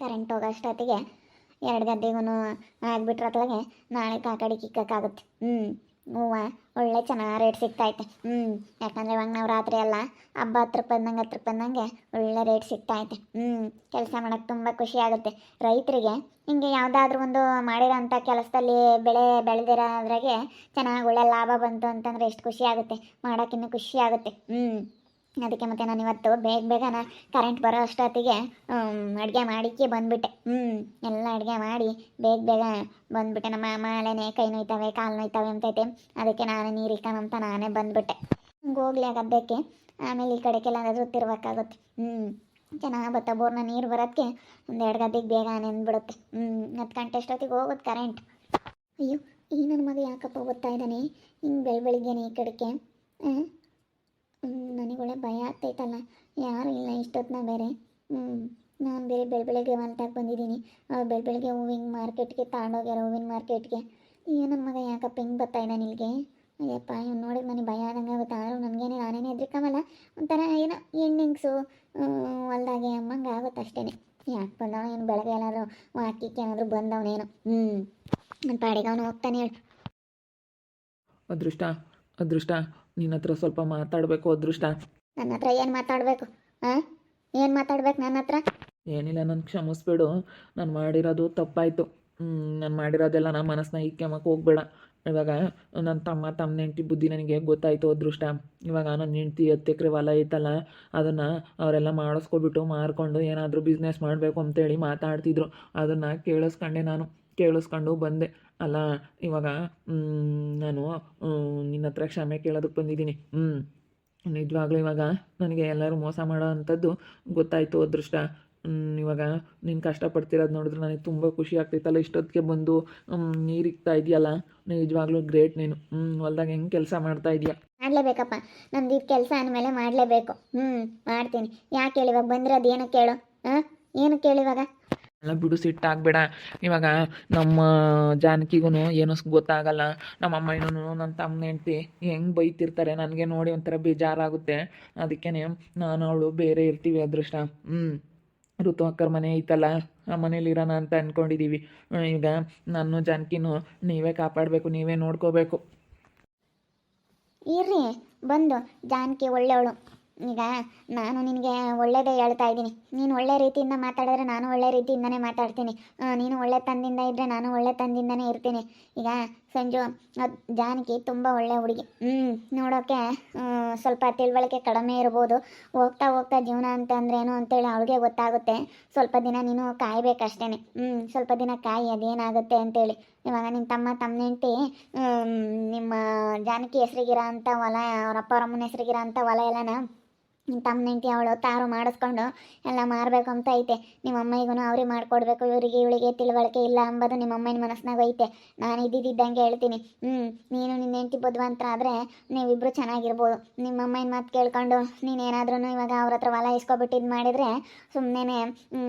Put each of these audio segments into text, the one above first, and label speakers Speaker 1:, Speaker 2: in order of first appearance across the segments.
Speaker 1: Current ಹೋಗೋಷ್ಟೊತ್ತಿಗೆ ಎರಡು ಗದ್ದೆಗೂ ಆಗ್ಬಿಟ್ರೆ ಅತ್ಲಾಗೆ ನಾಳೆ ಕಾಕಡಿ ಕಿಕ್ಕಕ್ಕಾಗುತ್ತೆ ಹ್ಞೂ ಹೂವು ಒಳ್ಳೆ ಚೆನ್ನಾಗಿ ರೇಟ್ ಸಿಗ್ತೈತೆ ಹ್ಞೂ ಯಾಕಂದರೆ ಇವಾಗ ನಾವು ರಾತ್ರಿ ಎಲ್ಲ ಹಬ್ಬ ಹತ್ತು ರೂಪಾಯಿ ಅಂದಂಗೆ ಹತ್ತು ರೂಪಾಯಿ ಅಂದಂಗೆ ಒಳ್ಳೆ ರೇಟ್ ಸಿಗ್ತೈತೆ ಹ್ಞೂ ಕೆಲಸ ಮಾಡೋಕ್ಕೆ ತುಂಬ ಖುಷಿ ಆಗುತ್ತೆ. ರೈತರಿಗೆ ಹಿಂಗೆ ಯಾವುದಾದ್ರೂ ಒಂದು ಮಾಡಿರೋಂಥ ಕೆಲಸದಲ್ಲಿ ಬೆಳೆ ಬೆಳೆದಿರೋದ್ರಾಗೆ ಚೆನ್ನಾಗಿ ಒಳ್ಳೆ ಲಾಭ ಬಂತು ಅಂತಂದರೆ ಎಷ್ಟು ಖುಷಿ ಆಗುತ್ತೆ. ಮಾಡೋಕ್ಕಿನ್ನೂ ಖುಷಿ ಆಗುತ್ತೆ. ಹ್ಞೂ ಅದಕ್ಕೆ ಮತ್ತೆ ನಾನು ಇವತ್ತು ಬೇಗ ಬೇಗನ ಕರೆಂಟ್ ಬರೋ ಅಷ್ಟೊತ್ತಿಗೆ ಅಡುಗೆ ಮಾಡಿಕ್ಕೆ ಬಂದ್ಬಿಟ್ಟೆ. ಹ್ಞೂ ಎಲ್ಲ ಅಡುಗೆ ಮಾಡಿ ಬೇಗ ಬೇಗ ಬಂದ್ಬಿಟ್ಟೆ. ನಮ್ಮ ಮಾಲೆನೆ ಕೈ ನೋಯ್ತವೆ, ಕಾಲು ನೋಯ್ತವೆ ಅಂತೈತೆ ಅದಕ್ಕೆ ನಾನು ನೀರು ಅಂತ ನಾನೇ ಬಂದ್ಬಿಟ್ಟೆ. ಹಂಗೆ ಹೋಗ್ಲಿ ಆಮೇಲೆ ಈ ಕಡೆಗೆಲ್ಲ ತಿರ್ಬೇಕಾಗುತ್ತೆ ಹ್ಞೂ ಚೆನ್ನಾಗಿ ಬತ್ತ ಬೋರ್ನ ನೀರು ಬರೋದಕ್ಕೆ ಒಂದು ಎರಡು ಗದ್ದೆಗೆ ಬೇಗ ನೆಂದ್ಬಿಡುತ್ತೆ ಹ್ಞೂ ಹತ್ತು ಗಂಟೆ ಅಷ್ಟೊತ್ತಿಗೆ ಹೋಗುತ್ತೆ ಕರೆಂಟ್ ಅಯ್ಯೋ, ಈ ನನ್ನ ಮಗ ಯಾಕಪ್ಪ ಓದ್ತಾ ಇದ್ದಾನೆ? ಹಿಂಗೆ ಬೆಳ ಬೆಳಿಗ್ಗೆನೆ ಈ ಕಡೆಗೆ. ನನಗೊಳ್ಳೆ ಭಯ ಆಗ್ತೈತಲ್ಲ. ಯಾರು ಇಲ್ಲ ಇಷ್ಟೊತ್ತಿನ ಬೇರೆ. ನಾನು ಬೇರೆ ಬೆಳ, ಬೆಳಗ್ಗೆ ಹೊಲ್ಟಾಗಿ ಬಂದಿದ್ದೀನಿ. ಬೆಳ, ಬೆಳಗ್ಗೆ ಹೂವಿನ ಮಾರ್ಕೆಟ್ಗೆ ತಗೊಂಡೋಗ್ಯಾರ ಹೂವಿನ ಮಾರ್ಕೆಟ್ಗೆ. ಈ ನನ್ನ ಮಗ ಯಾಕಪ್ಪ ಹಿಂಗೆ ಬರ್ತಾ ಇದ್ದಾನೆ ಇಲ್ಲಿಗೆ? ಅಯ್ಯಪ್ಪ, ಇವ್ನು ನೋಡಿದ್ರೆ ನನಗೆ ಭಯ ಆದಂಗೆ ಆಗುತ್ತೆ. ಆದರೂ ನನಗೇನೆ ನಾನೇನು ಹೆದ್ರಿಕಮಲ್ಲ. ಒಂಥರ ಏನೋ ಎಣ್ಣಿಂಗ್ಸು ಹೊಲ್ದಾಗೆ ಅಮ್ಮಂಗೆ ಆಗುತ್ತೆ ಅಷ್ಟೇ ಯಾಕೆ ಬಂದವ ಏನು ಬೆಳಗ್ಗೆ ಎಲ್ಲಾದರೂ ವಾಕಿಕ್ಕೆ ಏನಾದರೂ ಬಂದವನೇನು. ಹ್ಞೂ ನನ್ನ ಪಾಡಿಗೆ ಅವನು ಹೋಗ್ತಾನೆ ಹೇಳು.
Speaker 2: ಅದೃಷ್ಟ ಅದೃಷ್ಟ? ನಿನ್ನ ಹತ್ರ ಸ್ವಲ್ಪ ಮಾತಾಡಬೇಕು ಅದೃಷ್ಟ?
Speaker 1: ನನ್ನ ಹತ್ರ ಏನು ಮಾತಾಡಬೇಕು? ಹಾಂ ಏನು ಮಾತಾಡ್ಬೇಕು ನನ್ನ ಹತ್ರ?
Speaker 2: ಏನಿಲ್ಲ ನನ್ನ ಕ್ಷಮಿಸ್ಬಿಡು. ನಾನು ಮಾಡಿರೋದು ತಪ್ಪಾಯಿತು. ನಾನು ಮಾಡಿರೋದೆಲ್ಲ ನನ್ನ ಮನಸ್ಸನ್ನ ಕೆಮ್ಮಕ್ಕೆ ಹೋಗ್ಬೇಡ. ಇವಾಗ ನನ್ನ ತಮ್ಮ ತಮ್ಮ ನೆಂಟಿ ಬುದ್ಧಿ ನನಗೆ ಗೊತ್ತಾಯಿತು ಅದೃಷ್ಟ? ಇವಾಗ ನನ್ನ ಹೆಂಡ್ತಿ ಹತ್ತು ಎಕರೆ ಹೊಲ ಐತಲ್ಲ ಅದನ್ನು ಅವರೆಲ್ಲ ಮಾಡಿಸ್ಕೊಬಿಟ್ಟು ಮಾರ್ಕೊಂಡು ಏನಾದರೂ ಬಿಸ್ನೆಸ್ ಮಾಡಬೇಕು ಅಂತೇಳಿ ಮಾತಾಡ್ತಿದ್ರು. ಅದನ್ನು ಕೇಳಿಸ್ಕೊಂಡೆ ನಾನು. ಕೇಳಿಸ್ಕೊಂಡು ಬಂದೆ. ಅಲ್ಲ, ಇವಾಗ ನಾನು ನಿನ್ನ ಹತ್ರ ಕ್ಷಮೆ ಕೇಳೋದಕ್ಕೆ ಬಂದಿದ್ದೀನಿ. ಹ್ಞೂ ನಿಜವಾಗ್ಲೂ ಇವಾಗ ನನಗೆ ಎಲ್ಲರೂ ಮೋಸ ಮಾಡೋ ಅಂಥದ್ದು ಗೊತ್ತಾಯಿತು, ಅದೃಷ್ಟ. ಇವಾಗ ನೀನು ಕಷ್ಟಪಡ್ತಿರೋದು ನೋಡಿದ್ರೆ ನನಗೆ ತುಂಬ ಖುಷಿ ಆಗ್ತೈತಲ್ಲ ಇಷ್ಟೊತ್ತಿಗೆ ಬಂದು ನೀರಿಗ್ತಾ ಇದೆಯಲ್ಲ? ನಿಜವಾಗ್ಲೂ ಗ್ರೇಟ್ ನೀನು. ಹ್ಞೂ ಹೊಲ್ದಾಗ ಹೆಂಗೆ ಕೆಲಸ ಮಾಡ್ತಾ ಇದೆಯಾ?
Speaker 1: ಮಾಡಲೇಬೇಕಪ್ಪ. ನಮ್ದು ಇದು ಕೆಲಸ ಅಂದಮೇಲೆ ಮಾಡಲೇಬೇಕು. ಹ್ಞೂ ಮಾಡ್ತೀನಿ. ಯಾಕೆ ಹೇಳಿ ಇವಾಗ ಬಂದರೆ ಅದು ಏನಕ್ಕೆ ಕೇಳು. ಹಾಂ? ಏನಕ್ಕೆ ಹೇಳಿ ಇವಾಗ
Speaker 2: ಎಲ್ಲ ಬಿಡು ಸಿಟ್ಟಾಗಬೇಡ ಇವಾಗ ನಮ್ಮ ಜಾನಕಿಗೂ ಏನು ಗೊತ್ತಾಗಲ್ಲ. ನಮ್ಮ ಅಮ್ಮನೂ ನನ್ನ ತಮ್ಮನ ಹೆಂಡ್ತಿ ಹೆಂಗೆ ಬೈತಿರ್ತಾರೆ ನನಗೆ ನೋಡಿ ಒಂಥರ ಬೇಜಾರಾಗುತ್ತೆ. ಅದಕ್ಕೆ ನಾನು ಅವಳು ಬೇರೆ ಇರ್ತೀವಿ ಅದೃಷ್ಟ. ಹ್ಞೂ ಋತು ಅಕ್ಕರ ಮನೆ ಐತಲ್ಲ, ಆ ಮನೇಲಿ ಇರೋಣ ಅಂತ ಅಂದ್ಕೊಂಡಿದ್ದೀವಿ ಈಗ ನಾನು ಜಾನಕಿನೂ ನೀವೇ ಕಾಪಾಡಬೇಕು, ನೀವೇ ನೋಡ್ಕೋಬೇಕು.
Speaker 1: ಇರ್ರಿ, ಬಂದು ಜಾನಕಿ ಒಳ್ಳೆಯವಳು ಈಗ ನಾನು ನಿನಗೆ ಒಳ್ಳೇದೇ ಹೇಳ್ತಾ ಇದ್ದೀನಿ. ನೀನು ಒಳ್ಳೆ ರೀತಿಯಿಂದ ಮಾತಾಡಿದ್ರೆ ನಾನು ಒಳ್ಳೆ ರೀತಿಯಿಂದನೇ ಮಾತಾಡ್ತೀನಿ. ನೀನು ಒಳ್ಳೆ ತಂದಿಂದ ಇದ್ದರೆ ನಾನು ಒಳ್ಳೆ ತಂದಿಂದನೇ ಇರ್ತೀನಿ. ಈಗ ಸಂಜು, ಅದು ಜಾನಕಿ ತುಂಬ ಒಳ್ಳೆ ಹುಡುಗಿ. ಹ್ಞೂ ನೋಡೋಕ್ಕೆ ಸ್ವಲ್ಪ ತಿಳುವಳಿಕೆ ಕಡಿಮೆ ಇರ್ಬೋದು. ಹೋಗ್ತಾ ಹೋಗ್ತಾ ಜೀವನ ಅಂತಂದ್ರೆ ಏನು ಅಂತೇಳಿ ಅವಳಿಗೆ ಗೊತ್ತಾಗುತ್ತೆ. ಸ್ವಲ್ಪ ದಿನ ನೀನು ಕಾಯಬೇಕಷ್ಟೇ ಹ್ಞೂ ಸ್ವಲ್ಪ ದಿನ ಕಾಯಿ ಅದೇನಾಗುತ್ತೆ ಅಂತೇಳಿ. ಇವಾಗ ನಿನ್ನ ತಮ್ಮ ತಮ್ಮನೆಂಟಿ ನಿಮ್ಮ ಜಾನಕಿ ಹೆಸರಿಗಿರೋ ಅಂಥ ಹೊಲ ಅವರಪ್ಪ ಅವರಮ್ಮನ ಹೆಸರಿಗಿರೋ ಅಂಥ ಹೊಲ ಎಲ್ಲನ ತಮ್ಮ ನೆಂಟಿ ಅವಳು ತಾರು ಮಾಡಿಸ್ಕೊಂಡು ಎಲ್ಲ ಮಾರಬೇಕು ಅಂತ ಐತೆ. ನಿಮ್ಮ ಅಮ್ಮನಿಗೂ ಅವ್ರಿಗೆ ಮಾಡಿಕೊಡ್ಬೇಕು. ಇವರಿಗೆ, ಇವಳಿಗೆ ತಿಳುವಳಿಕೆ ಇಲ್ಲ ಅಂಬೋದು ನಿಮ್ಮ ಅಮ್ಮನ ಮನಸ್ಸಿನಾಗ ಐತೆ. ನಾನು ಇದ್ದಿದ್ದಂಗೆ ಹೇಳ್ತೀನಿ. ಹ್ಞೂ ನೀನು ನಿನ್ನ ಹೆಂಡ್ತಿ ಬುದ್ಧವಂತರ ಆದರೆ ನೀವಿಬ್ಬರು ಚೆನ್ನಾಗಿರ್ಬೋದು. ನಿಮ್ಮ ಅಮ್ಮನ ಮಾತು ಕೇಳ್ಕೊಂಡು ನೀನೇನಾದ್ರೂ ಇವಾಗ ಅವ್ರ ಹತ್ರ ಹೊಲ ಇಸ್ಕೊಬಿಟ್ಟಿದ್ದು ಮಾಡಿದರೆ ಸುಮ್ಮನೆ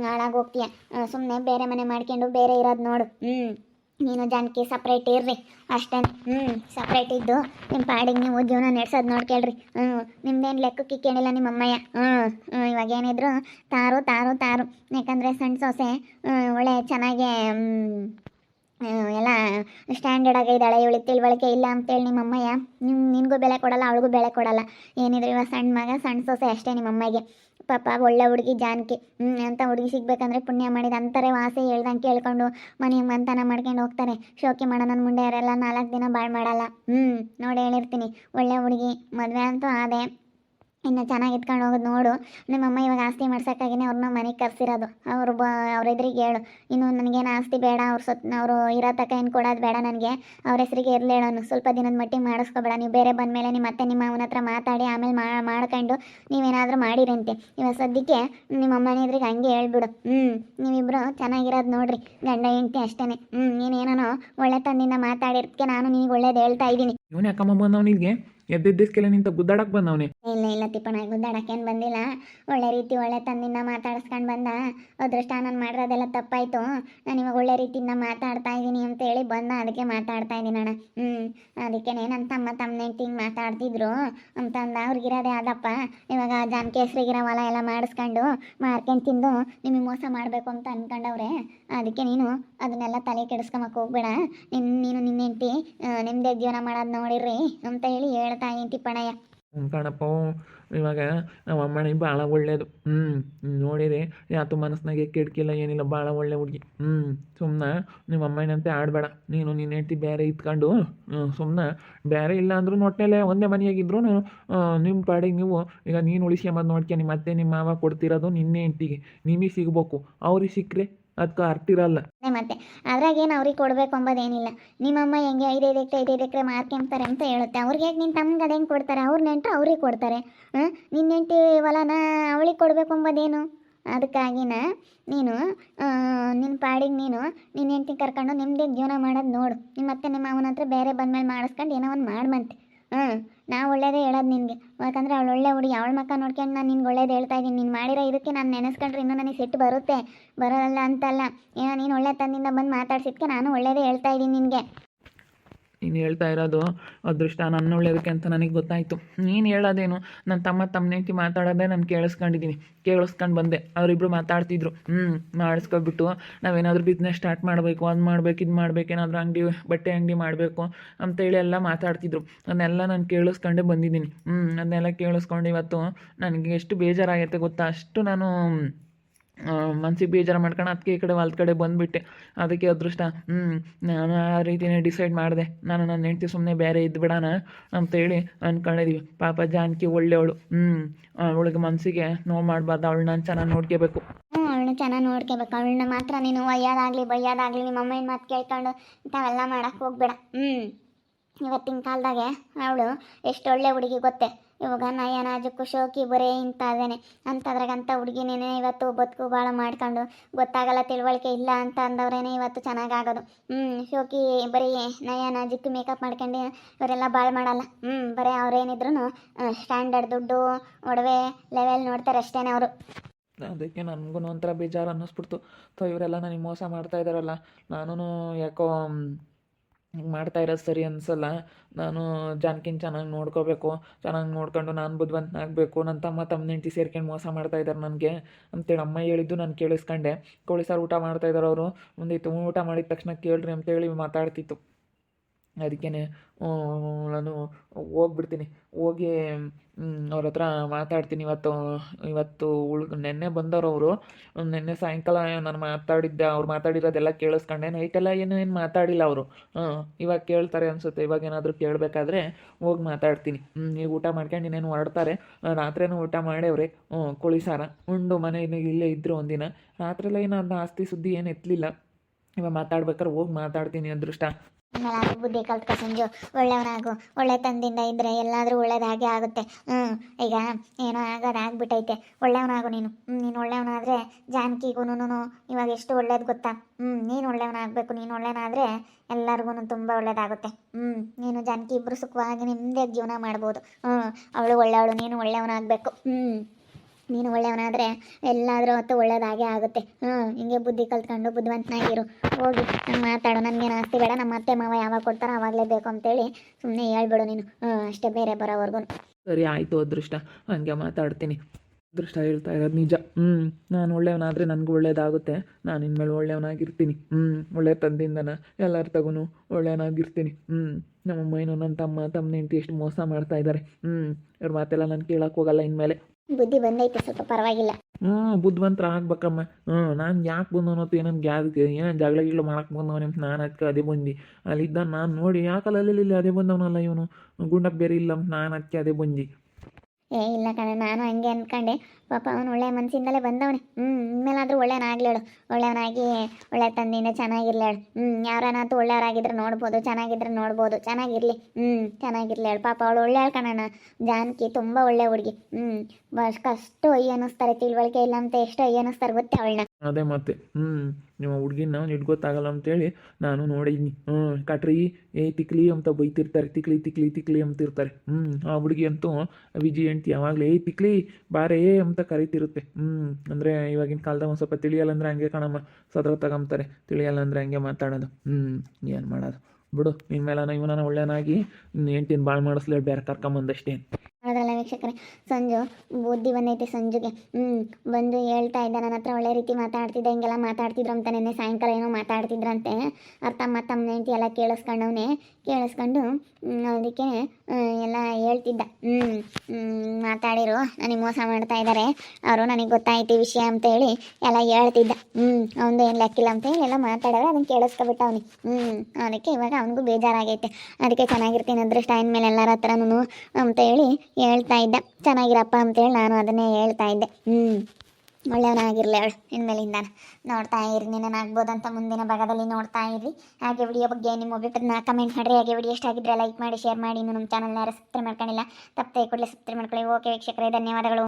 Speaker 1: ಹಾಳಾಗೋಗ್ತೀಯ. ಸುಮ್ಮನೆ ಬೇರೆ ಮನೆ ಮಾಡ್ಕೊಂಡು ಬೇರೆ ಇರೋದು ನೋಡು. ಹ್ಞೂ ನೀನು ಜಾನಕಿ ಸಪ್ರೇಟ್ ಇರ್ರಿ. ಅಷ್ಟೇ. ಹ್ಞೂ ಸಪ್ರೇಟ್ ಇದ್ದು ನಿಮ್ಮ ಪಾಡಿಗೆ ನೀವು ಜೀವನ ನಡೆಸೋದು ನೋಡ್ಕೇಳ್ರಿ ಹ್ಞೂ ನಿಮ್ದೇನು ಲೆಕ್ಕಕ್ಕೆ ಕೇಳಿಲ್ಲ ನಿಮ್ಮ ಅಮ್ಮಯ್ಯ ಹ್ಞೂ ಹ್ಞೂ ಇವಾಗ ಏನಿದ್ರು ತಾರು ತಾರು ತಾರು. ಯಾಕಂದರೆ ಸಣ್ಣ ಸೊಸೆ ಒಳ್ಳೆ ಚೆನ್ನಾಗೆ ಎಲ್ಲ ಸ್ಟ್ಯಾಂಡರ್ಡ್ ಆಗಿದ್ದಾಳೆ ಇವಳಿಗೆ ತಿಳುವಳಿಕೆ ಇಲ್ಲ ಅಂತೇಳಿ ನಿಮ್ಮ ಅಮ್ಮಯ್ಯ ನಿಮ್ಮ ನಿನಗೂ ಬೆಲೆ ಕೊಡಲ್ಲ, ಅವಳಿಗೂ ಬೆಲೆ ಕೊಡಲ್ಲ. ಏನಿದ್ರು ಇವಾಗ ಸಣ್ಣ ಮಗ ಸಣ್ಣ ಸೊಸೆ ಅಷ್ಟೇ ನಿಮ್ಮ ಅಮ್ಮಗೆ ಪಾಪ ಒಳ್ಳೆ ಹುಡುಗಿ ಜಾನಕಿ ಅಂತ ಹುಡುಗಿ ಸಿಗ್ಬೇಕಂದ್ರೆ ಪುಣ್ಯ ಮಾಡಿದ ಅಂತಾರೆ ವಾಸೆ ಹೇಳ್ದಂಗೆ ಕೇಳ್ಕೊಂಡು ಮನೆ ಮಂತನ ಮಾಡ್ಕೊಂಡು ಹೋಗ್ತಾರೆ. ಶೋಕಿ ಮಾಡೋ ನನ್ನ ಮುಂದೆ ಅವರೆಲ್ಲ ನಾಲ್ಕು ದಿನ ಬಾಳ್ ಮಾಡಲ್ಲ. ಹ್ಞೂ ನೋಡಿ ಹೇಳಿರ್ತೀನಿ. ಒಳ್ಳೆ ಹುಡುಗಿ, ಮದುವೆ ಅಂತೂ ಆದೆ. ಇನ್ನು ಚೆನ್ನಾಗಿ ಇಟ್ಕೊಂಡು ಹೋಗೋದು ನೋಡು. ನಿಮ್ಮಮ್ಮ ಇವಾಗ ಆಸ್ತಿ ಮಾಡ್ಸೋಕ್ಕಾಗಿನೇ ಅವ್ರನ್ನ ಮನೆಗೆ ಕರೆಸಿರೋದು. ಅವ್ರು ಬ, ಅವ್ರ ಎದುರಿಗೆ ಹೇಳು. ಇನ್ನು ನನಗೇನು ಆಸ್ತಿ ಬೇಡ, ಅವ್ರ ಸೊತ್, ಅವರು ಇರೋ ತಕ್ಕ ಏನು ಕೊಡೋದು ಬೇಡ ನನಗೆ. ಅವ್ರ ಹೆಸರಿಗೆ ಇರಲಿ ಹೇಳೋನು ಸ್ವಲ್ಪ ದಿನದ ಮಟ್ಟಿಗೆ ಮಾಡಿಸ್ಕೊಬೇಡ. ನೀವು ಬೇರೆ ಬಂದಮೇಲೆ ನಿಮ್ಮ ಮತ್ತೆ ನಿಮ್ಮ ಅವನ ಹತ್ರ ಮಾತಾಡಿ ಆಮೇಲೆ ಮಾಡ್ಕೊಂಡು ನೀವೇನಾದರೂ ಮಾಡಿರಂತೆ. ಇವಾಗ ಸದ್ಯಕ್ಕೆ ನಿಮ್ಮ ಅಮ್ಮನ ಎದುರಿಗೆ ಹಂಗೆ ಹೇಳ್ಬಿಡು. ಹ್ಞೂ ನೀವಿಬ್ಬರು ಚೆನ್ನಾಗಿರೋದು ನೋಡ್ರಿ. ಗಂಡ, ಹೆಂಡತಿ ಅಷ್ಟೇ ಹ್ಞೂ ನೀನೇನೋ ಒಳ್ಳೆ ತಂದಿಂದ ಮಾತಾಡಿರೋದಕ್ಕೆ ನಾನು ನಿನಗೆ ಒಳ್ಳೇದು ಹೇಳ್ತಾ ಇದ್ದೀನಿ.
Speaker 2: ಇವನೇ ಅಕ್ಕಮ್ಮ ಬಂದವನಿಗೆ ಎದ್ದಿದ್ದಕ್ಕೆಲ್ಲ ನಿಂತ ಗುದ್ದಾಡಕ್ ಬಂದವನೆ.
Speaker 1: ಇಲ್ಲ ಇಲ್ಲ ತಿಪ್ಪಣ್ಣ ಗುದ್ದಾಡಕ್ಕೇನು ಬಂದಿಲ್ಲ. ಒಳ್ಳೆ ರೀತಿ ಒಳ್ಳೆ ತಂದಿಂದ ಮಾತಾಡಿಸ್ಕೊಂಡು ಬಂದ. ಅದೃಷ್ಟ ನಾನು ಮಾಡಿರೋದೆಲ್ಲ ತಪ್ಪಾಯ್ತು. ನಾನು ಇವಾಗ ಒಳ್ಳೆ ರೀತಿಯಿಂದ ಮಾತಾಡ್ತಾ ಇದ್ದೀನಿ ಅಂತೇಳಿ ಬಂದ. ಅದಕ್ಕೆ ಮಾತಾಡ್ತಾ ಇದ್ದೀನಿ ಅಣ್ಣ. ಹ್ಞೂ ಅದಕ್ಕೆ ನನ್ನ ತಮ್ಮ ತಮ್ಮ ನೆಂಟಿಂಗ್ ಮಾತಾಡ್ತಿದ್ರು ಅಂತಂದ. ಅವ್ರಿಗಿರೋದೇ ಆದಪ್ಪ. ಇವಾಗ ಗಿರ ಹೊಲ ಎಲ್ಲ ಮಾಡಿಸ್ಕೊಂಡು ಮಾರ್ಕೊಂಡು ತಿಂದು ನಿಮಗೆ ಮೋಸ ಮಾಡಬೇಕು ಅಂತ ಅನ್ಕೊಂಡವ್ರೆ. ಅದಕ್ಕೆ ನೀನು ಅದನ್ನೆಲ್ಲ ತಲೆ ಕೆಡಿಸ್ಕೊಂಬಕ್ಕೆ ಹೋಗ್ಬೇಡ. ನಿನ್, ನೀನು ನಿನ್ನೆಂಟಿ ನಿಮ್ಮದೇ ಜೀವನ ಮಾಡೋದು ನೋಡಿರಿ ಅಂತ ಹೇಳಿ ಹೇಳ್ತಾ ಇದ್ದೀನಿ ಪಣಯ್ಯ
Speaker 2: ಹ್ಞೂ ಕಣಪ್ಪ ಇವಾಗ ನಮ್ಮ ಅಮ್ಮನಿ ಭಾಳ ಒಳ್ಳೇದು. ಹ್ಞೂ ನೋಡಿರಿ ಯಾತು ಮನಸ್ಸಿನಾಗೆ ಕೆಡ್ಕಿಲ್ಲ, ಏನಿಲ್ಲ, ಭಾಳ ಒಳ್ಳೆ ಹುಡುಗಿ. ಹ್ಞೂ ಸುಮ್ಮನೆ ನಿಮ್ಮ ಅಮ್ಮನಂತೆ ಆಡಬೇಡ. ನೀನು ನಿನ್ನ ಹೆಂಡ್ತಿ ಬೇರೆ ಇತ್ಕೊಂಡು ಸುಮ್ಮನೆ ಬೇರೆ ಇಲ್ಲ ಅಂದ್ರೂ ಒಟ್ಟಿನಲ್ಲೇ ಒಂದೇ ಮನೆಯಾಗಿದ್ರು ನಿಮ್ಮ ಪಾಡಿಗೆ ನೀವು, ಈಗ ನೀನು ಉಳಿಸ್ಕೊಂಬಂದು ನೋಡ್ಕೊಂಡು ಅತ್ತೆ, ನಿಮ್ಮ ಮಾವ ಕೊಡ್ತಿರೋದು ನಿನ್ನೆ ಹೆಂಡ್ತಿಗೆ. ನಿಮಗೆ ಸಿಗ್ಬೇಕು, ಅವ್ರಿಗೆ ಸಿಕ್ಕರೆ ಅದಕ್ಕೆ ಅರ್ಥ ಇರಲ್ಲ.
Speaker 1: ಅದೇ ಮತ್ತೆ. ಅದ್ರಾಗೇನು ಅವ್ರಿಗೆ ಕೊಡ್ಬೇಕು ಅಂಬೋದೇನಿಲ್ಲ. ನಿಮ್ಮಮ್ಮ ಹೆಂಗೆ ಐದೈದು ಎಕರೆ ಐದೈದು ಎಕರೆ ಮಾರ್ಕೊಂತಾರೆ ಅಂತ ಹೇಳುತ್ತೆ. ಅವ್ರಿಗೆ ಹೇಗೆ ನಿನ್ನ ತಮ್ಗೆ ಹೆಂಗೆ ಕೊಡ್ತಾರೆ? ಅವ್ರ ನೆಂಟರು ಅವ್ರಿಗೆ ಕೊಡ್ತಾರೆ. ಹಾಂ ನಿನ್ನ ಹೆಂಡತಿ ಹೊಲನ ಅವಳಿಗೆ ಕೊಡ್ಬೇಕು ಅಂಬೋದೇನು? ಅದಕ್ಕಾಗಿನ ನೀನು ನಿನ್ನ ಪಾಡಿಗೆ ನೀನು ನಿನ್ನ ಹೆಂಡತಿ ಕರ್ಕೊಂಡು ನಿಮ್ಮದೇ ಜೀವನ ಮಾಡೋದು ನೋಡು. ನಿಮ್ಮ ಮತ್ತೆ ನಿಮ್ಮ ಅವನ ಹತ್ರ ಬೇರೆ ಬಂದ್ಮೇಲೆ ಮಾಡಿಸ್ಕೊಂಡು ಏನೋ ಒಂದು ಮಾಡ್ಬಂತೆ. ಹಾಂ ನಾವು ಒಳ್ಳೇದೇ ಹೇಳೋದು ನಿನಗೆ. ಯಾಕಂದರೆ ಅವಳು ಒಳ್ಳೆ ಹುಡುಗಿ, ಅವಳ ಮಕ್ಕ ನೋಡ್ಕೊಂಡು ನಾನು ನಿನ್ಗೆ ಒಳ್ಳೇದು ಹೇಳ್ತಾ ಇದ್ದೀನಿ. ನೀನು ಮಾಡಿರೋ ಇದಕ್ಕೆ ನಾನು ನೆನೆಸ್ಕೊಂಡ್ರೆ ಇನ್ನೂ ನನಗೆ ಸಿಟ್ಟು ಬರುತ್ತೆ. ಬರೋಲ್ಲ ಅಂತಲ್ಲ. ಏನೋ ನೀನು ಒಳ್ಳೆ ತಂದಿಂದ ಬಂದು ಮಾತಾಡ್ಸಿದ್ಕೆ ನಾನು ಒಳ್ಳೇದೇ ಹೇಳ್ತಾ ಇದ್ದೀನಿ ನಿನಗೆ.
Speaker 2: ನೀನು ಹೇಳ್ತಾ ಇರೋದು ಅದೃಷ್ಟ ನನ್ನ ಒಳ್ಳೇದಕ್ಕೆ ಅಂತ ನನಗೆ ಗೊತ್ತಾಯಿತು. ನೀನು ಹೇಳೋದೇನು ನನ್ನ ತಮ್ಮ ತಮ್ಮನೇತಿ ಮಾತಾಡೋದೇ ನಾನು ಕೇಳಿಸ್ಕೊಂಡಿದ್ದೀನಿ ಕೇಳಿಸ್ಕೊಂಡು ಬಂದೆ. ಅವರಿಬ್ಬರು ಮಾತಾಡ್ತಿದ್ರು. ಹ್ಞೂ ಮಾಡಿಸ್ಕೊಬಿಟ್ಟು ನಾವೇನಾದರೂ ಬಿಸ್ನೆಸ್ ಸ್ಟಾರ್ಟ್ ಮಾಡಬೇಕು, ಅದು ಮಾಡ್ಬೇಕು, ಇದು ಮಾಡ್ಬೇಕು, ಏನಾದರೂ ಅಂಗಡಿ, ಬಟ್ಟೆ ಅಂಗಡಿ ಮಾಡಬೇಕು ಅಂತೇಳಿ ಎಲ್ಲ ಮಾತಾಡ್ತಿದ್ರು. ಅದನ್ನೆಲ್ಲ ನಾನು ಕೇಳಿಸ್ಕೊಂಡೇ ಬಂದಿದ್ದೀನಿ ಹ್ಞೂ ಅದನ್ನೆಲ್ಲ ಕೇಳಿಸ್ಕೊಂಡು ಇವತ್ತು ನನಗೆ ಎಷ್ಟು ಬೇಜಾರಾಗೈತೆ ಗೊತ್ತಾ? ಅಷ್ಟು ನಾನು ಮನ್ಸಿಗೆ ಬೇಜಾರು ಮಾಡ್ಕೊಂಡು ಅದಕ್ಕೆ ಈ ಕಡೆ ಹೊಲ್ದ ಕಡೆ ಬಂದುಬಿಟ್ಟೆ. ಅದಕ್ಕೆ ಅದೃಷ್ಟ ಹ್ಞೂ ನಾನು ಆ ರೀತಿಯೇ ಡಿಸೈಡ್ ಮಾಡಿದೆ. ನಾನು ನನ್ನ ಹೆಂಡ್ತಿ ಸುಮ್ಮನೆ ಬೇರೆ ಇದ್ದು ಬಿಡೋಣ ಅಂತೇಳಿ ಅಂದ್ಕೊಂಡಿದ್ದೀವಿ ಪಾಪ ಜಾನಕಿ ಒಳ್ಳೆಯವಳು ಹ್ಞೂ ಅವಳಿಗೆ ಮನಸ್ಸಿಗೆ ನೋವು ಮಾಡಬಾರ್ದು ಅವಳು ನಾನು ಚೆನ್ನಾಗಿ ನೋಡ್ಕೋಬೇಕು.
Speaker 1: ಅವಳನ್ನ ಚೆನ್ನಾಗಿ ನೋಡ್ಕೋಬೇಕು. ಅವಳನ್ನ ಮಾತ್ರ ನೀನು ಒಯ್ಯೋದಾಗಲಿ ಬೈಯೋದಾಗಲಿ ನಿಮ್ಮ ಅಮ್ಮನ ಮಾತು ಕೇಳ್ಕೊಂಡು ಇಂಥವೆಲ್ಲ ಮಾಡೋಕ್ಕೆ ಹೋಗ್ಬೇಡ. ಹ್ಞೂ ಇವತ್ತಿನ ಕಾಲದಾಗೆ ಅವಳು ಎಷ್ಟು ಒಳ್ಳೆ ಹುಡುಗಿ ಗೊತ್ತೇ. ಇವಾಗ ನಯನ ಜುಕ್ಕು ಶೋಕಿ ಬರೇ ಇಂಥದೇನೆ ಅಂಥದ್ರಾಗಂಥ ಹುಡುಗಿನೇನೆ ಇವತ್ತು ಬದುಕು ಭಾಳ ಮಾಡ್ಕೊಂಡು ಗೊತ್ತಾಗಲ್ಲ, ತಿಳುವಳಿಕೆ ಇಲ್ಲ ಅಂತ ಅಂದವ್ರೇನೆ ಇವತ್ತು ಚೆನ್ನಾಗಾಗೋದು. ಹ್ಞೂ ಶೋಕಿ ಬರೀ ನಯನ ಜಿಕ್ಕು ಮೇಕಪ್ ಮಾಡ್ಕೊಂಡು ಇವರೆಲ್ಲ ಭಾಳ ಮಾಡಲ್ಲ. ಹ್ಞೂ ಬರೀ ಅವ್ರೇನಿದ್ರು ಸ್ಟ್ಯಾಂಡರ್ಡ್ ದುಡ್ಡು, ಒಡವೆ ಲೆವೆಲ್ ನೋಡ್ತಾರೆ ಅಷ್ಟೇನೆ ಅವರು.
Speaker 2: ಅದಕ್ಕೆ ನನಗೂ ಒಂಥರ ಬೇಜಾರು ಅನ್ನಿಸ್ಬಿಡ್ತು. ಇವರೆಲ್ಲ ನನಗೆ ಮೋಸ ಮಾಡ್ತಾ ಇದ್ದಾರಲ್ಲ ನಾನು ಯಾಕೋ ಹಿಂಗೆ ಮಾಡ್ತಾ ಇರೋದು ಸರಿ ಅನ್ಸಲ್ಲ. ನಾನು ಜಾನಕಿನ ಚೆನ್ನಾಗಿ ನೋಡ್ಕೋಬೇಕು. ಚೆನ್ನಾಗಿ ನೋಡ್ಕೊಂಡು ನಾನು ಬುದ್ಧಿವಂತನಾಗಬೇಕು ನನ್ನ ತಮ್ಮ ತಮ್ಮ ಹೆಂಡ್ತಿ ಸೇರ್ಕೊಂಡು ಮೋಸ ಮಾಡ್ತಾ ಇದ್ದಾರೆ ನನಗೆ ಅಂತೇಳಿ ಅಮ್ಮ ಹೇಳಿದ್ದು ನಾನು ಕೇಳಿಸ್ಕೊಂಡೆ. ಕೋಳಿ ಸಾರು ಊಟ ಮಾಡ್ತಾ ಇದ್ದಾರೆ ಅವರು. ಮುಂದೆ ಊಟ ಮಾಡಿದ ತಕ್ಷಣ ಕೇಳ್ರಿ ಅಂತೇಳಿ ಮಾತಾಡ್ತಿತ್ತು. ಅದಕ್ಕೇ ನಾನು ಹೋಗ್ಬಿಡ್ತೀನಿ. ಹೋಗಿ ಅವ್ರ ಹತ್ರ ಮಾತಾಡ್ತೀನಿ. ಇವತ್ತು ಇವತ್ತು ಉಳ್ ನೆನ್ನೆ ಬಂದವರು ಅವರು. ನೆನ್ನೆ ಸಾಯಂಕಾಲ ನಾನು ಮಾತಾಡಿದ್ದೆ, ಅವ್ರು ಮಾತಾಡಿರೋದೆಲ್ಲ ಕೇಳಿಸ್ಕೊಂಡೆ. ನೈಟೆಲ್ಲ ಏನು ಏನು ಮಾತಾಡಿಲ್ಲ ಅವರು. ಇವಾಗ ಕೇಳ್ತಾರೆ ಅನಿಸುತ್ತೆ. ಇವಾಗ ಏನಾದರೂ ಕೇಳಬೇಕಾದ್ರೆ ಹೋಗಿ ಮಾತಾಡ್ತೀನಿ. ಈಗ ಊಟ ಮಾಡ್ಕೊಂಡು ಇನ್ನೇನು ಹೊರಡ್ತಾರೆ. ರಾತ್ರಿನೂ ಊಟ ಮಾಡೇವ್ರೆ ಹ್ಞೂ, ಕೋಳಿ ಸಾರ. ಉಂಡು ಮನೆ ಇಲ್ಲೇ ಇದ್ದರು ಒಂದಿನ. ರಾತ್ರಿಲ್ಲ ಏನು ಅದನ್ನ ಆಸ್ತಿ ಸುದ್ದಿ ಏನು ಎತ್ತಲಿಲ್ಲ. ಇವಾಗ ಮಾತಾಡ್ಬೇಕಾದ್ರೆ ಹೋಗಿ ಮಾತಾಡ್ತೀನಿ ಅದೃಷ್ಟ.
Speaker 1: ಆಮೇಲೆ ಬುದ್ಧಿ ಕಲ್ತ್ಕೊ ಸಂಜು ಒಳ್ಳೆಯವನಾಗು ಒಳ್ಳೆ ತಂದಿಂದ ಇದ್ರೆ ಎಲ್ಲಾದರೂ ಒಳ್ಳೇದಾಗೆ ಆಗುತ್ತೆ. ಹ್ಞೂ ಈಗ ಏನೋ ಆಗೋದು ಆಗ್ಬಿಟ್ಟೈತೆ ಒಳ್ಳೆಯವನಾಗು ನೀನು ನೀನು ಒಳ್ಳೆಯವನಾದರೆ ಜಾನಕಿಗೂನು ಇವಾಗ ಎಷ್ಟು ಒಳ್ಳೇದು ಗೊತ್ತಾ? ಹ್ಞೂ ನೀನು ಒಳ್ಳೆಯವನಾಗಬೇಕು ನೀನು ಒಳ್ಳೆಯನಾದರೆ ಎಲ್ಲರಿಗೂ ತುಂಬ ಒಳ್ಳೇದಾಗುತ್ತೆ. ಹ್ಞೂ ನೀನು ಜಾನಕಿ ಇಬ್ಬರು ಸುಖವಾಗಿ ನಿಮ್ಮದೇ ಜೀವನ ಮಾಡ್ಬೋದು. ಹ್ಞೂ ಅವಳು ಒಳ್ಳೆಯವಳು ನೀನು ಒಳ್ಳೆಯವನಾಗಬೇಕು ಹ್ಞೂ ನೀನು ಒಳ್ಳೆಯವನಾದರೆ ಎಲ್ಲಾದರೂ ಹೊತ್ತು ಒಳ್ಳೇದಾಗೇ ಆಗುತ್ತೆ. ಹ್ಞೂ ಹಿಂಗೆ ಬುದ್ಧಿ ಕಲ್ತ್ಕೊಂಡು ಬುದ್ಧಿವಂತನಾಗಿರು. ಹೋಗಿ, ನಾನು ಮಾತಾಡು, ನನಗೇನು ಆಸ್ತಿ ಬೇಡ, ನಮ್ಮ ಅತ್ತೆ, ಮಾವ ಯಾವಾಗ ಕೊಡ್ತಾರೋ ಆವಾಗಲೇ ಬೇಕು ಅಂತೇಳಿ ಸುಮ್ಮನೆ ಹೇಳ್ಬಿಡು ನೀನು. ಹ್ಞೂ ಅಷ್ಟೇ ಬೇರೆ ಬರೋವರೆಗೂ.
Speaker 2: ಸರಿ, ಆಯಿತು ಅದೃಷ್ಟ. ಹಂಗೆ ಮಾತಾಡ್ತೀನಿ. ಅದೃಷ್ಟ ಹೇಳ್ತಾ ಇರೋದು ನಿಜ. ಹ್ಞೂ ನಾನು ಒಳ್ಳೆಯವನಾದರೆ ನನಗೂ ಒಳ್ಳೇದಾಗುತ್ತೆ. ನಾನು ಇನ್ಮೇಲೆ ಒಳ್ಳೆಯವನಾಗಿರ್ತೀನಿ. ಹ್ಞೂ ಒಳ್ಳೆ ತಂದಿಂದನ ಎಲ್ಲರ ತಗೂ ಒಳ್ಳೆಯವನಾಗಿರ್ತೀನಿ. ಹ್ಞೂ ನಮ್ಮಮ್ಮ ಏನು ನನ್ನ ತಮ್ಮ ತಮ್ಮ ಹೆಂಡತಿ ಎಷ್ಟು ಮೋಸ ಮಾಡ್ತಾ ಇದ್ದಾರೆ ಹ್ಞೂ ಇವ್ರ ಮಾತೆಲ್ಲ ನಾನು ಕೇಳೋಕ್ಕೋಗಲ್ಲ ಇನ್ಮೇಲೆ.
Speaker 1: ಬುದ್ಧಿ ಬಂದೈತೆ, ಸ್ವಲ್ಪ ಪರವಾಗಿಲ್ಲ.
Speaker 2: ಹ್ಞೂ ಬುದ್ಧಿವಂತರ ಆಗ್ಬೇಕಮ್ಮ. ಹ್ಞೂ ನಾನು ಯಾಕೆ ಬಂದವನು ಅಂತ ಏನಂತ ಯಾವ್ದಕ್ಕೆ ಏನು ಜಗಳ ಗಿಗಳ ಮಾಡಕ್ಕೆ ಬಂದವನು ಅಂತ ನಾನು ಅದಕ್ಕೆ ಅದೇ ಬಂದು ಅಲ್ಲಿದ್ದ ನಾನು ನೋಡಿ ಯಾಕಲ್ಲ ಅಲ್ಲಿ ಅದೇ ಬಂದವನಲ್ಲ ಇವನು. ಗುಂಡಕ್ಕೆ ಬೇರೆ ಇಲ್ಲ ಅಂತ ನಾನು ಅದಕ್ಕೆ ಅದೇ ಬಂದು
Speaker 1: ಏ, ಇಲ್ಲ ಕಣ, ನಾನು ಹಂಗೆ ಅಂದ್ಕೊಂಡೆ ಪಾಪ ಅವನು ಒಳ್ಳೆ ಮನಸ್ಸಿಂದಲೇ ಬಂದವನೆ. ಹ್ಞೂ ಇನ್ಮೇಲಾದರೂ ಒಳ್ಳೆಯನಾಗ್ಲೇಳು ಒಳ್ಳೆಯವನಾಗಿ ಒಳ್ಳೆ ತಂದೆಯಿಂದ ಚೆನ್ನಾಗಿರ್ಲೇಳು ಹ್ಞೂ ಯಾರನ್ನಾತು ಒಳ್ಳೆಯವರಾಗಿದ್ರೆ ನೋಡ್ಬೋದು, ಚೆನ್ನಾಗಿದ್ರೆ ನೋಡ್ಬೋದು. ಚೆನ್ನಾಗಿರಲಿ. ಹ್ಞೂ ಚೆನ್ನಾಗಿರ್ಲಿ ಹೇಳು. ಪಾಪ ಅವಳು ಒಳ್ಳೆ ಕಣಣ್ಣ. ಜಾನಕಿ ತುಂಬ ಒಳ್ಳೆ ಹುಡುಗಿ. ಹ್ಞೂ ಅಷ್ಟು ಅಯ್ಯ ಅನ್ನಿಸ್ತಾರೆ ತಿಳುವಳಿಕೆ ಇಲ್ಲ ಅಂತ ಎಷ್ಟು ಅಯ್ಯ ಅನ್ನಿಸ್ತಾರೆ ಗೊತ್ತೇ ಅವಳನ್ನ.
Speaker 2: ಅದೇ ಮತ್ತೆ ಹ್ಞೂ ನಿಮ್ಮ ಹುಡ್ಗಿನ ನಿಟ್ ಗೊತ್ತಾಗಲ್ಲ ಅಂತೇಳಿ ನಾನು ನೋಡಿದ್ನಿ. ಹ್ಞೂ ಕಟ್ರಿ, ಏ, ತಿಕ್ಲಿ ಅಂತ ಬೈತಿರ್ತಾರೆ, ತಿಕ್ಲಿ ತಿಕ್ಲಿ ತಿಕ್ಲಿ ಅಂತಿರ್ತಾರೆ. ಹ್ಞೂ ಆ ಹುಡುಗಿ ಅಂತೂ ವಿಜಿ ಹೆಂಡ್ತಿ ಯಾವಾಗಲೇ, ಏ, ತಿಕ್ಲಿ, ಬಾರೇ ಅಂತ ಕರಿತಿರುತ್ತೆ. ಹ್ಞೂ ಅಂದರೆ ಇವಾಗಿನ ಕಾಲದಾಗ ಒಂದು ಸ್ವಲ್ಪ ತಿಳಿಯಲ್ಲ ಅಂದರೆ ಹಂಗೆ ಕಾಣಮ್ಮ ಸದ್ರ ತಗೊಂತಾರೆ ತಿಳಿಯಲ್ಲ ಅಂದರೆ ಹಂಗೆ ಮಾತಾಡೋದು. ಹ್ಞೂ ಏನು ಮಾಡೋದು. ಬಿಡು ಇನ್ಮೇಲೆ ಇವನ ಒಳ್ಳೆಯನಾಗಿ ಹೆಂಡ್ತಿನ ಭಾಳ ಮಾಡಿಸ್ಲೇ ಬೇರೆ ಕರ್ಕೊಂಬಂದಷ್ಟೇ
Speaker 1: ವೀಕ್ಷಕರೇ, ಸಂಜು ಬುದ್ಧಿ ಬಂದೈತೆ ಸಂಜುಗೆ. ಹ್ಞೂ ಬಂದು ಹೇಳ್ತಾ ಇದ್ದ, ನನ್ನ ಹತ್ರ ಒಳ್ಳೆ ರೀತಿ ಮಾತಾಡ್ತಿದ್ದೆ, ಹಿಂಗೆಲ್ಲ ಮಾತಾಡ್ತಿದ್ರು ಅಂತ ನೆನ್ನೆ ಸಾಯಂಕಾಲ ಏನೋ ಮಾತಾಡ್ತಿದ್ರಂತೆ ಅವ್ರ ತಮ್ಮ ತಮ್ಮ ಹೆಂಡತಿ ಎಲ್ಲ ಕೇಳಿಸ್ಕೊಂಡವನೇ, ಕೇಳಿಸ್ಕೊಂಡು ಅದಕ್ಕೆ ಎಲ್ಲ ಹೇಳ್ತಿದ್ದ. ಹ್ಞೂ ಮಾತಾಡಿರು, ನನಗೆ ಮೋಸ ಮಾಡ್ತಾ ಇದ್ದಾರೆ ಅವರು ನನಗೆ ಗೊತ್ತಾಯ್ತು ವಿಷಯ ಅಂತ ಹೇಳಿ ಎಲ್ಲ ಹೇಳ್ತಿದ್ದ. ಹ್ಞೂ ಅವನು ಏನು ಲೆಕ್ಕಿಲ್ಲ ಅಂತ ಹೇಳಿ ಎಲ್ಲ ಮಾತಾಡಿದ್ರೆ ಅದನ್ನು ಕೇಳಿಸ್ಕೊಬಿಟ್ಟ ಅವನಿಗೆ. ಹ್ಞೂ ಅದಕ್ಕೆ ಇವಾಗ ಅವನಿಗೂ ಬೇಜಾರಾಗೈತೆ. ಅದಕ್ಕೆ ಚೆನ್ನಾಗಿರ್ತೀನಿ, ಅದೃಷ್ಟ, ಇನ್ಮೇಲೆ ಎಲ್ಲರ ಹತ್ರನೂ ಅಂತ ಹೇಳಿ ಹೇಳ್ತಾ ಇದ್ದ. ಚೆನ್ನಾಗಿರಪ್ಪ ಅಂತೇಳಿ ನಾನು ಅದನ್ನೇ ಹೇಳ್ತಾ ಇದ್ದೆ. ಹ್ಞೂ ಒಳ್ಳೆಯವನಾಗಿರಲಿ ಅವಳು. ಇನ್ಮೇಲಿಂದ ನೋಡ್ತಾ ಇರಿ ಆಗ್ಬೋದಂತ ಮುಂದಿನ ಭಾಗದಲ್ಲಿ ನೋಡ್ತಾ ಇರಿ. ಹಾಗೆ ವಿಡಿಯೋ ಬಗ್ಗೆ ನಿಮ್ಮ ಅಭಿಪ್ರಾಯನ ಕಮೆಂಟ್ ಮಾಡಿರಿ. ಹಾಗೆ ವಿಡಿಯೋ ಇಷ್ಟ ಆಗಿದ್ರೆ ಲೈಕ್ ಮಾಡಿ ಶೇರ್ ಮಾಡಿ. ಇನ್ನು ನಮ್ಮ ಚಾನಲ್ನ ಯಾರು ಸಬ್ಸ್ಕ್ರೈಬ್ ಮಾಡ್ಕೊಂಡಿಲ್ಲ, ತಪ್ಪದೆ ಕೂಡಲೇ ಸಬ್ಸ್ಕ್ರೈಬ್ ಮಾಡ್ಕೊಳ್ಳಿ. ಓಕೆ ವೀಕ್ಷಕರೇ, ಧನ್ಯವಾದಗಳು.